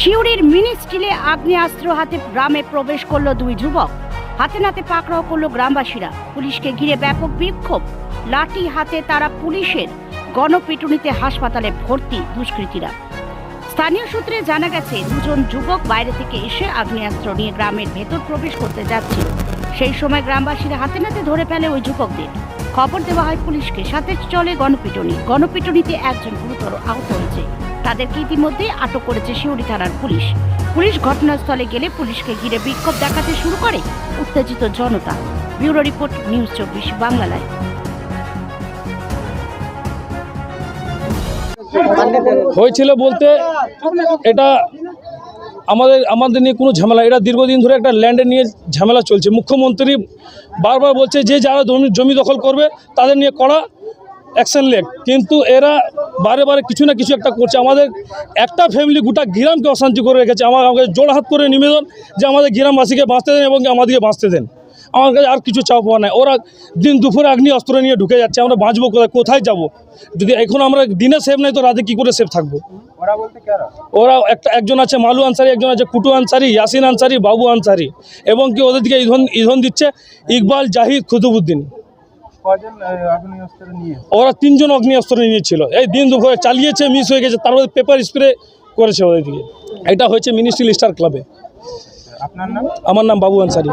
শিউরির mini স্টিলে আগ্নেয়াস্ত্র হাতে গ্রামে প্রবেশ করল দুই যুবক। হাতে নাতে পাকড়াও করল গ্রামবাসীরা। পুলিশকে ঘিরে ব্যাপক বিক্ষোভ। লাঠি হাতে তারা পুলিশের গণপিটুনিতে হাসপাতালে ভর্তি দুষ্কৃতীরা। স্থানীয় সূত্রে জানা গেছে, দুজন যুবক বাইরে থেকে এসে আগ্নেয়াস্ত্র নিয়ে গ্রামের ভেতর প্রবেশ করতে যাচ্ছিল। সেই সময় গ্রামবাসীরা হাতে নাতে ধরে ফেলে ওই যুবকদের। খবর দেওয়া হয় পুলিশকে। সাথে চলে গণপিটুনি। গণপিটুনিতে একজন গুরুতর আহত হয়েছে। তাদেরকে ইতিমধ্যে আটক করেছে শিউরি থানার পুলিশ। পুলিশ ঘটনাস্থলে গেলে পুলিশকে ঘিরে বিক্ষোভ দেখাতে শুরু করে উত্তেজিত জনতা। ব্যুরো রিপোর্ট, নিউজ চব্বিশ বাংলা লাইভ হয়েছিল বলতে এটা আমাদের আমাদের নিয়ে কোনো ঝামেলা এটা দীর্ঘদিন ধরে একটা ল্যান্ডে নিয়ে ঝামেলা চলছে। মুখ্যমন্ত্রী বারবার বলছে, যে যারা জমি জমি দখল করবে, তাদের নিয়ে করা অ্যাকশন লেক কিন্তু এরা বারে বারে কিছু না কিছু একটা করছে। আমাদের একটা ফ্যামিলি গোটা গ্রামকে অশান্তি করে রেখেছে। আমার আমাকে জোড়হাত করে নিবেদন যে আমাদের গ্রামবাসীকে বাঁচতে দেন এবং আমাদেরকে বাঁচতে দেন। আমার কাছে আর কিছু চাপ পাওয়া নাই। ওরা দিন দুপুরে আগ্নি অস্ত্র নিয়ে ঢুকে যাচ্ছে আমরা বাঁচবো কোথায় কোথায় যাব? যদি এখন আমরা দিনে সেফ নাই তো রাতে কী করে সেফ থাকব? ওরা একটা একজন আছে মালু আনসারি একজন আছে কুটু আনসারি ইয়াসিন আনসারি বাবু আনসারি এবং কি ওদের দিকে ইধন ইন্ধন দিচ্ছে ইকবাল জাহিদ নিয়ে? ওরা তিনজন অগ্নি অস্ত্র নিয়েছিল। এই দিন দুপুরে চালিয়েছে মিস হয়ে গেছে তারপরে পেপার স্প্রে করেছে ওদের দিকে এটা হয়েছে মিনিস্ট্রি স্টার ক্লাবে আপনার নাম? আমার নাম বাবু আনসারি।